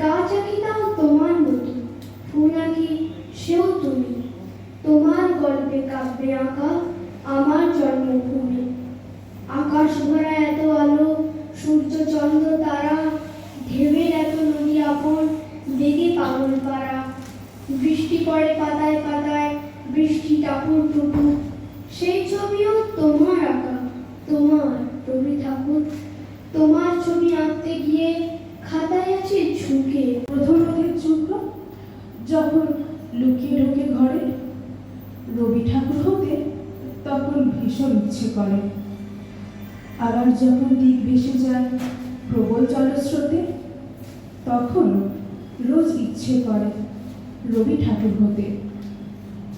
গাছ আঁকি দাও তোমার মতো, ফুল আঁকি সেও তুমি। তোমার গল্পে কাব্যে আঁকা আমার জন্মভূমি। আকাশ ভরা এত আলো, সূর্য চন্দ্র তারা, ঢেউয়ের এত নদী আপন পাগল পাড়া। বৃষ্টি পড়ে পাতায় পাতায়, বৃষ্টি টাপুর টুপুর সেই ছবিও তোমার আঁকা, তোমার রবি ঠাকুর তোমার ছবি আঁকতে গিয়ে খাতায় আছে ঝুঁকে প্রথম রোদের চূর্ণ যখন লুকিয়ে ঢোকে ঘরে রবি ঠাকুর হতে তখন ভীষণ ইচ্ছে করে। আবার যখন দিক ভেসে যায় প্রবল জলস্রোতে, তখন রোজ ইচ্ছে করে রবি ঠাকুর হতে।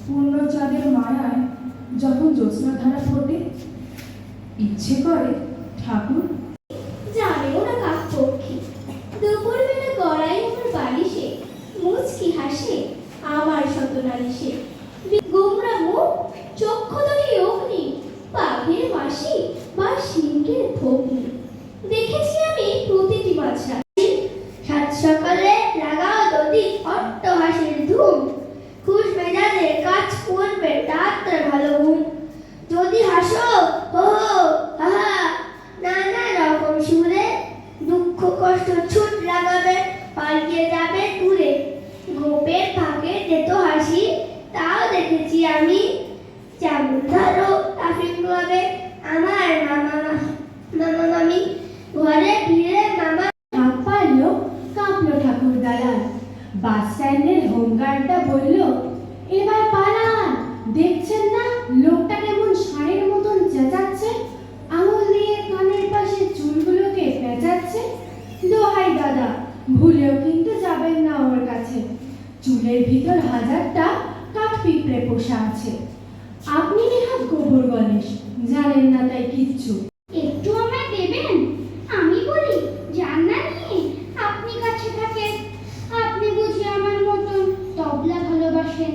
পূর্ণ চাঁদের মায়ায় যখন জ্যোৎস্না ধারা ফোটে, ইচ্ছে করে ঠাকুর যেত হাসি তাও দেখেছি আমি। পোষা আছে। আপনি নেহাত গোবর গণেশ জানেন না তাই কিচ্ছু একটু আমায় দেবেন আমি বলি জান্না নিয়ে আপনি কাছে থাকেন আপনি বুঝি আমার মতন তবলা ভালোবাসেন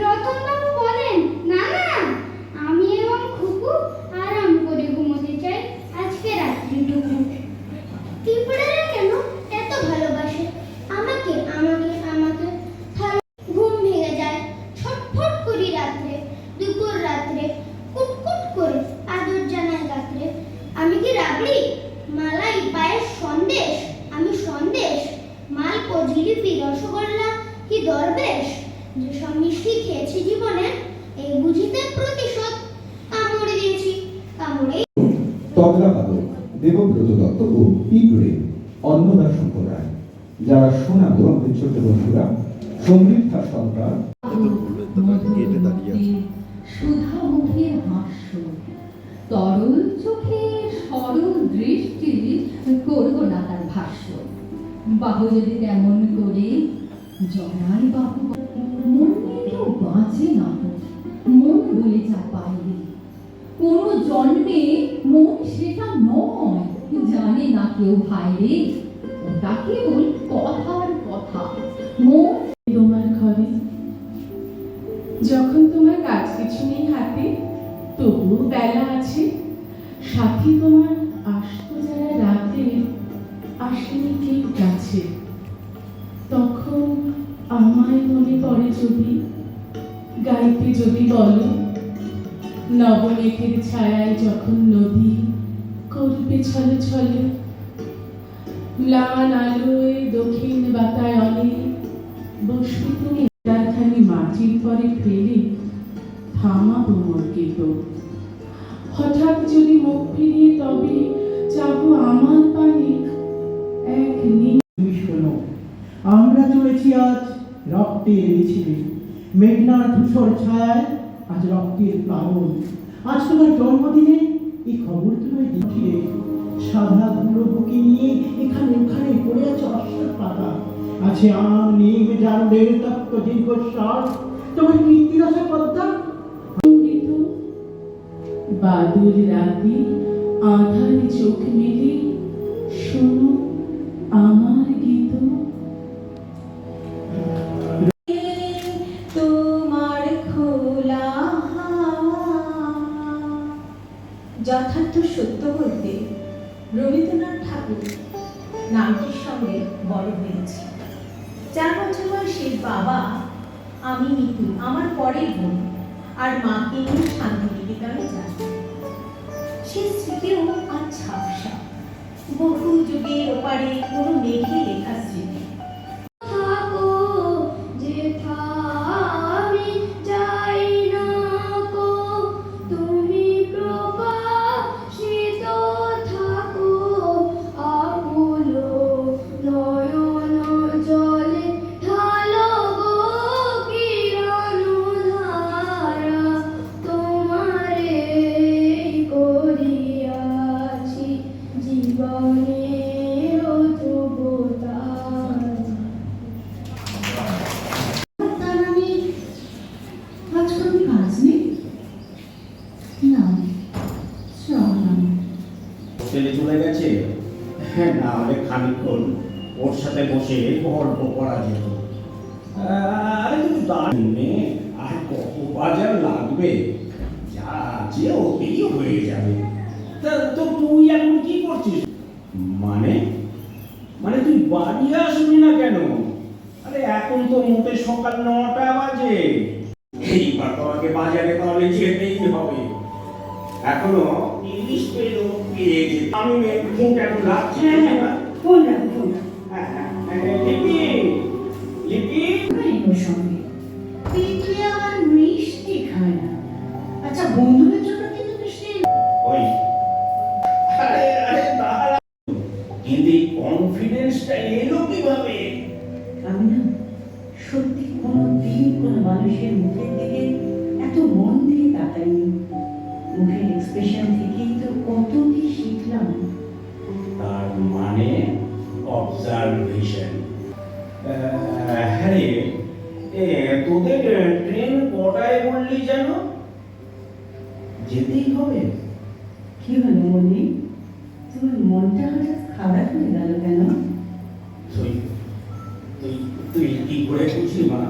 রতনবাবু বলেন না না আমি এবং খুকু আরাম করে ঘুমোতে চাই আজকে রাত্রিটুকু পিঁপড়েরা কেন এত ভালোবাসে আমাকে আমাকে আমাকে ভালো ঘুম ভেঙে যায় ছটফট করি রাত্রে দুপুর রাত্রে কুটকুট করে আদর জানায় রাত্রে আমি কি রাবড়ি মালাই পায়ের সন্দেশ আমি সন্দেশ মালপো জিলিপি রসগোল্লা কি দরবেশ যেসব মিষ্টি খেয়েছি জীবনে এই বুঝিতে প্রতিশোধ কামড়ে দিয়েছি কামড়ে তবলা বাদক দেবব্রত দত্ত ও পিঁপড়ে অন্নদা শঙ্কর রায় যারা শোনাবো আমাদের ছোট বন্ধুরা সমৃদ্ধা সরকার সুধা চোখে সরল দৃষ্টি করব না তার। ভাষ্য বাহু যদি তেমন করে জনার বাহু মন কেউ বাঁচে না মন বলে যা বাইরে কোন জন্মে মন সেটা নয়, জানে না কেউ ভাইরে। ওটা কেবল কথার যখন তোমার কাজ কিছু নেই হাতে, তবুও বেলা আছে। সাথী তোমার আসতো যারা রাতে আসেনি কেউ কাছে। তখন আমায় মনে পড়ে যদি, গাইতে যদি বলো, নবমেঘের ছায়ায় যখন নদী করবে ছলে ছলে ম্লান আলোয় দক্ষিণ বাতায়নে বসবে তুমি তারখানি মাটির পরে ফেলে থামাবো মোরকে তো হঠাৎ যদি মুখ ফিরিয়ে তবে চাবো আমার পানে এক তুমি আমরা চলেছি আজ রক্তের মিছিলে। মেঘনার ধূসর ছায়ায় আজ রক্তের প্লাবন। আজ তোমার জন্মদিনে এই খবর তোমায় দিচ্ছিলে সাদা ধুলো বুকে নিয়ে এখানে ওখানে পড়ে আছে অশ্বর পাতা। আছে আম নিম জারুলের তত্ত্ব দীর্ঘশ্বাস তোমার কীর্তিরসা পদ্মা? বাদুর রাতে আধার চোখ মেলে শোনো আমার গীত। তোমার খোলা যথার্থ সত্য বলতে রবীন্দ্রনাথ ঠাকুর নামটির সঙ্গে বড় হয়েছি। চার বছর বয়সে বাবা, আমি নিতু, আমার পরের বোন আর মাকে নিয়ে শান্তিনিকেতনে যান। সে স্মৃতিও আর ঝাপসা বহু যুগের ওপারে কোনো মেঘে লেখা ছেলে চলে গেছে? হ্যাঁ না হলে খানিকক্ষণ ওর সাথে বসে গল্প করা যেত। আরে, তুমি দাঁড়িয়ে আর কত বাজার লাগবে? যা আছে ওতেই হয়ে যাবে। তা, তো তুই এখন কি করছিস? মানে? মানে তুই বাড়ি আসবি না কেন? আরে, এখন তো মোটে সকাল নটা বাজে। এইবার তোমাকে বাজারে তাহলে যেতেই হবে। এখনও イギリスという国で、あのね、今回のな。হ্যাঁ রে। এ তোদের ট্রেন কটায় বললি যেন? যেতেই হবে। কি হলো মনি? তোমার মনটা হঠাৎ খারাপ হয়ে গেল কেন? তুই তুই তুই কি করে বুঝলি মা?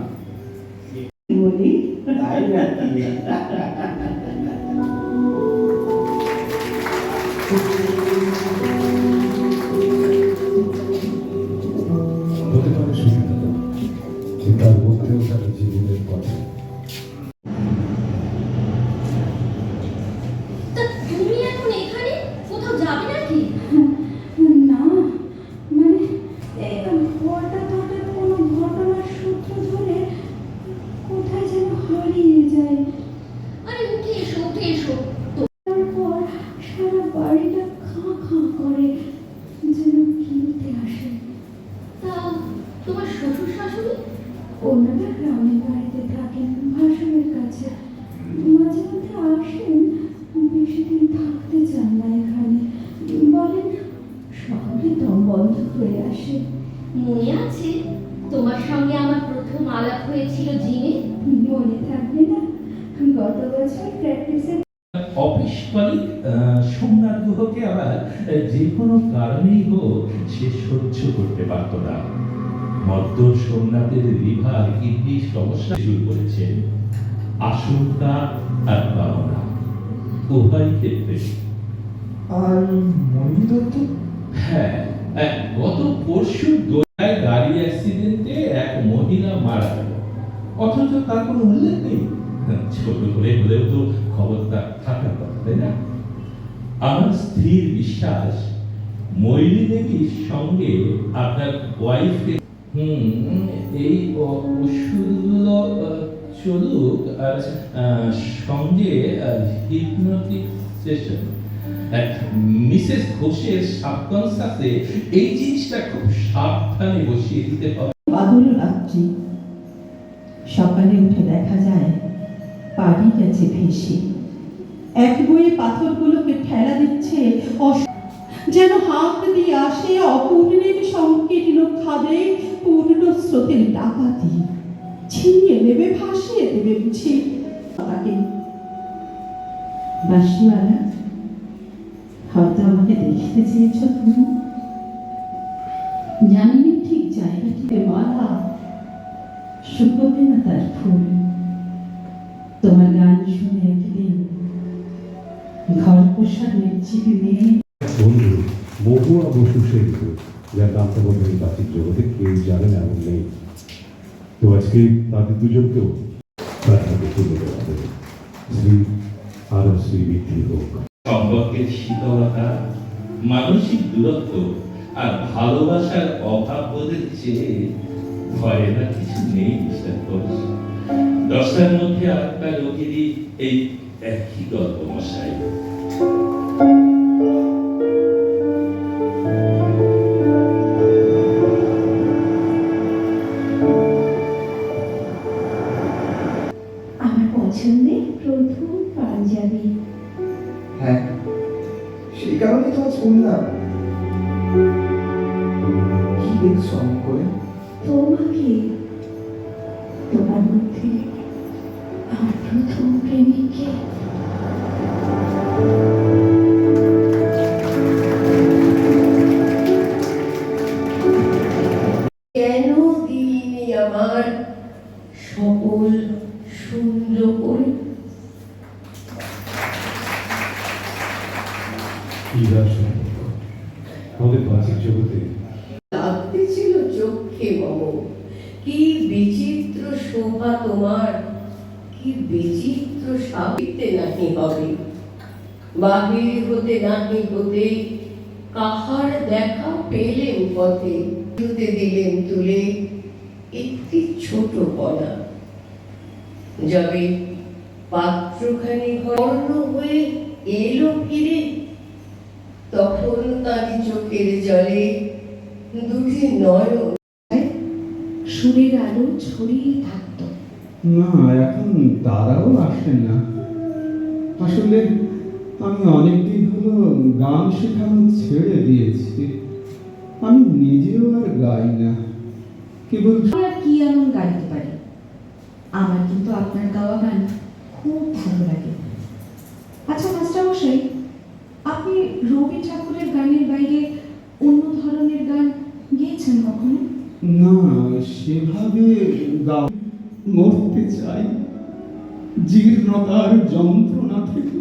যে কোনো কারণেই হোক সে সহ্য করতে পারত না। মদ্য সোমনাথের লিভার কিডনি সমস্যা শুরু করেছেন আশঙ্কা আর পাওনা উভয় ক্ষেত্রে। আর দত্ত? হ্যাঁ গত পরশু দোলায় গাড়ি অ্যাক্সিডেন্টে এক মহিলা মারা গেল। অথচ তার কোনো উল্লেখ নেই। ছোট করে হলেও তো খবরটা থাকার কথা তাই না? আমার স্থির বিশ্বাস মৈলী দেবীর সঙ্গে আপনার ওয়াইফকে হুম এই ওষুধগুলো চলুক আর সঙ্গে হিপনোটিক সেশন মিসেস ঘোষের সাবকনসাসে এই জিনিসটা খুব সাবধানে বসিয়ে দিতে হবে বাদল রাত্রি সকালে উঠে দেখা যায় পাড়ি গেছে ভেসে। এক পাথরগুলোকে ঠেলা দিচ্ছে যেন হাত দিয়ে আসে অপূর্ণের সংকীর্ণ খাদে পূর্ণ স্রোতের ডাকাতি। ছিনিয়ে নেবে, ভাসিয়ে দেবে বুঝি। তাকে। বাঁশিওয়ালা হয়তো আমাকে দেখতে চেয়েছ তুমি? জানিনি ঠিক জায়গাটিতে মালা না তার ফুল। তোমার বন্ধু জগতে কেউ জানে না এমন নেই। তো আজকে তাদের দুজনকেও হবে শ্রী শ্রী বৃদ্ধি হোক। সম্পর্কের শীতলতা, মানসিক দূরত্ব আর ভালোবাসার অভাব বোধের চেয়ে ভয়ের আর কিছু নেই দশটার মধ্যে আটটা লোকেরই এই একই গল্প, মশাই। কাহার দেখা পেলেন পথে হতে দিলেন তুলে একটি ছোট কণা যাবে পাত্রখানি হর্ণ হয়ে এলো ফিরে তখন তারি চোখের জলে দুটি নয়ন সুরের আলো ছড়িয়ে থাকতো। না এখন তারাও আসে না। আসলে আমি অনেকদিন হলো গান শেখানো ছেড়ে দিয়েছি। আমি নিজেও আর গাই না। কেবল কি এমন গাইতে পারি? আমার কিন্তু আপনার গাওয়া গান খুব ভালো লাগে। আচ্ছা মাস্টার মশাই আপনি রবি ঠাকুরের গানের বাইরে অন্য ধরনের গান গেয়েছেন কখনো? না সেভাবে গা মরতে চাই। জীর্ণতার যন্ত্রণা থেকে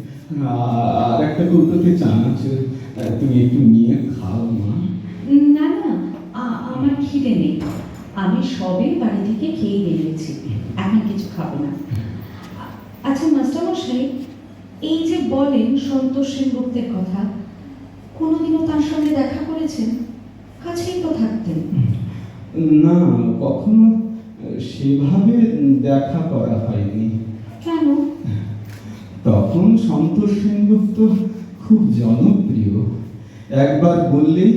আর একটা কৌটোতে চানাচুর তুমি একটু নিয়ে খাও মা। না না আমার খিদে নেই। আমি সবে বাড়ি থেকে খেয়ে বেরিয়েছি। এখন কিছু খাব না। আচ্ছা মাস্টার মশাই এই যে বলেন সন্তোষ সেনগুপ্তের কথা কোনোদিনও তার সঙ্গে দেখা করেছেন? কাছেই তো থাকতেন। না কখনো সেভাবে দেখা করা হয়নি। কেন? তখন সন্তোষ সেনগুপ্ত খুব জনপ্রিয়। একবার বললেই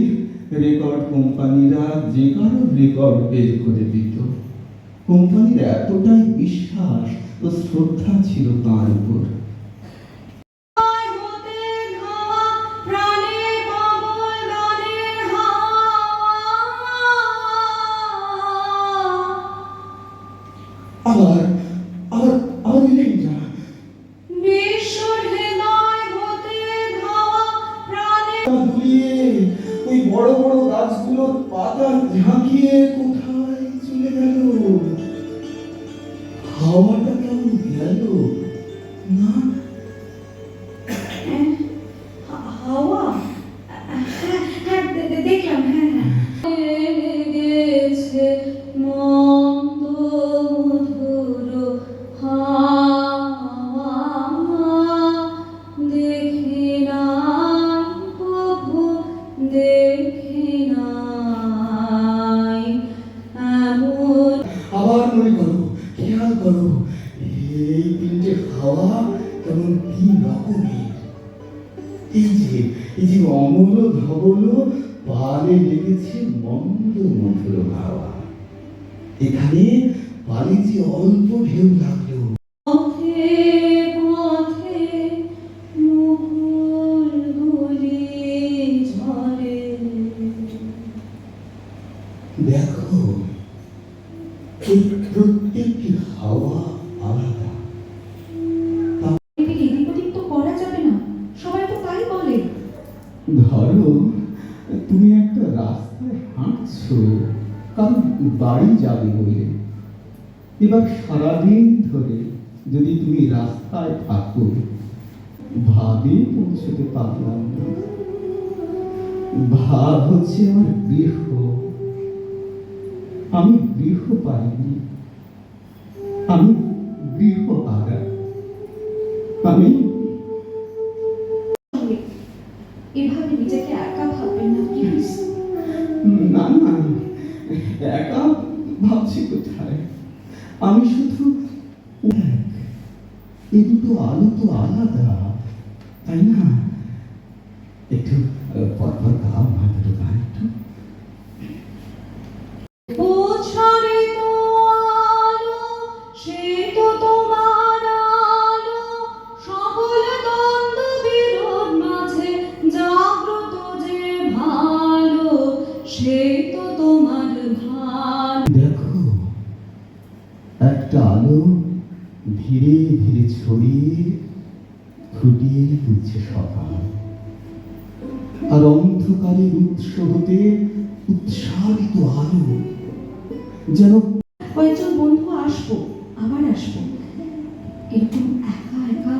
রেকর্ড কোম্পানিরা যে কারও রেকর্ড বের করে দিত। কোম্পানির এতটাই বিশ্বাস ও শ্রদ্ধা ছিল তার উপর। এখানে পানিতে অল্প ঢেউ লাগল সারাদিন ধরে যদি তুমি রাস্তায় থাকো ভাবে পৌঁছতে পারলাম না ভাব হচ্ছে আমার গৃহ। আমি গৃহ পাইনি। আমি গৃহ হারা আমি এভাবে নিজেকে একা ভাববেন না প্লিজ না না একা ভাবছি কোথায়? আমি শুধু এ দুটো আলো তো আলাদা, তাই না? একটু পরপর গাও মাত্র গান একটু ছড়িয়ে ফুটিয়ে তুলছে সকাল। আর অন্ধকারের উৎস হতে উৎসাহিত আলো যেন কয়েকজন বন্ধু আসব আবার আসব। এরকম একা একা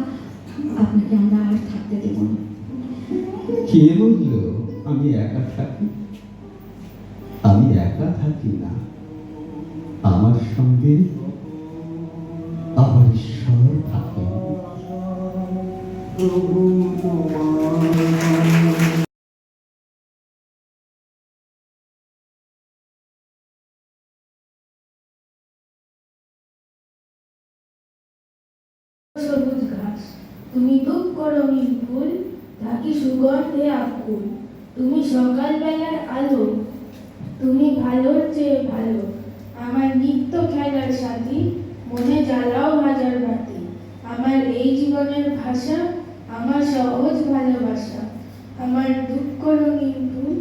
আপনাকে আমরা আর থাকতে দেব না। কে বলল আমি একা থাকি? সবুজ ঘাস তুমি দুঃখ করো ফুল থাকি সুগন্ধে আকুল তুমি সকালবেলার আলো তুমি ভালোর চেয়ে ভালো আমার নিত্য খেলার সাথী মনে জ্বালাও হাজার বাতি আমার এই জীবনের ভাষা আমার সহজ ভালোবাসা, আমার দুঃখ রঙিন ফুল